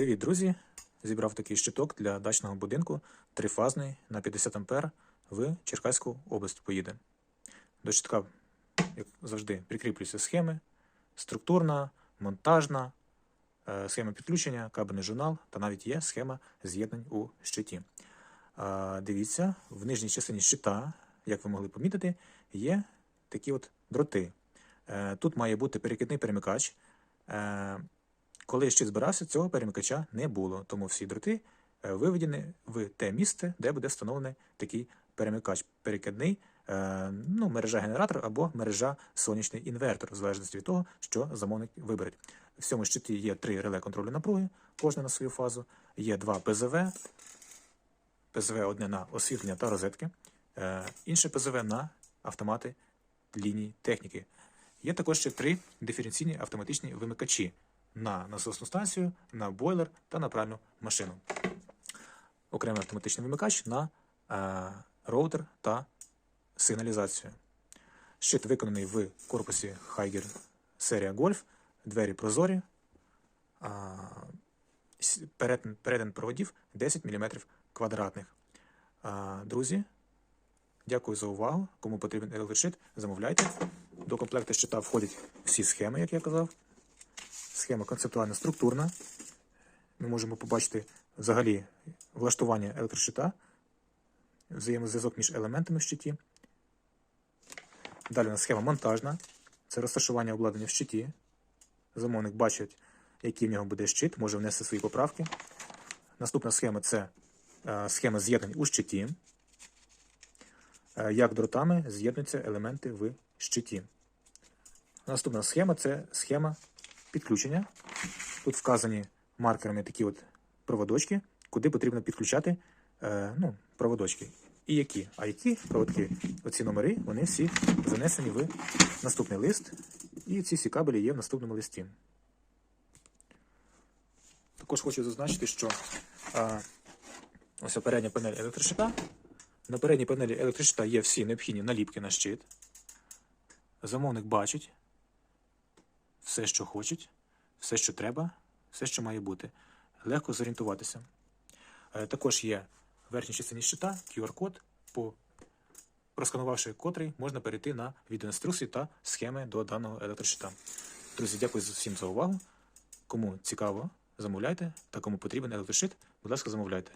Привіт, друзі! Зібрав такий щиток для дачного будинку трифазний на 50 А в Черкаську область поїде. До щитка, як завжди, прикріплюються схеми: структурна, монтажна, е, схема підключення, кабельний журнал та навіть є схема з'єднань у щиті. Дивіться, в нижній частині щита, як ви могли помітити, є такі от дроти. Е, Тут має бути перекидний перемикач. Коли щит збирався, цього перемикача не було, тому всі дроти е, виведені в те місце, де буде встановлений такий перемикач перекидний, е, ну, мережа генератор або мережа сонячний інвертор, в залежності від того, що замовник вибере. В цьому щиті є три реле контролю напруги, кожне на свою фазу, є два ПЗВ, ПЗВ одне на освітлення та розетки, е, інше ПЗВ на автомати ліній техніки. Є також ще три диференційні автоматичні вимикачі на насосну станцію, на бойлер та на пральну машину. Окремий автоматичний вимикач на е, роутер та сигналізацію. Щит виконаний в корпусі Хайгер серія Golf, двері прозорі, с- перетин, перетин проводів 10 мм квадратних. А, друзі, дякую за увагу. Кому потрібен електрощит, замовляйте. До комплекту щита входять всі схеми, як я казав. Схема концептуально структурна. Ми можемо побачити взагалі влаштування електрощита, взаємозв'язок між елементами в щиті. Далі у нас схема монтажна. Це розташування обладнання в щиті. Замовник бачить, який в нього буде щит, може внести свої поправки. Наступна схема це е, схема з'єднань у щиті. Е, як дротами з'єднуються елементи в щиті. Наступна схема це схема підключення. Тут вказані маркерами такі от проводочки, куди потрібно підключати е, ну, проводочки. І які? А які проводки? Оці номери, вони всі занесені в наступний лист. І ці всі кабелі є в наступному листі. Також хочу зазначити, що а, ось передня панель електрощита. На передній панелі електрощита є всі необхідні наліпки на щит. Замовник бачить все, що хочуть, все, що треба, все, що має бути. Легко зорієнтуватися. Е, Також є в верхній частині щита QR-код, по просканувавши котрий, можна перейти на відеоінструкції та схеми до даного електрощита. Друзі, дякую всім за увагу. Кому цікаво, замовляйте, та кому потрібен електрощит, будь ласка, замовляйте.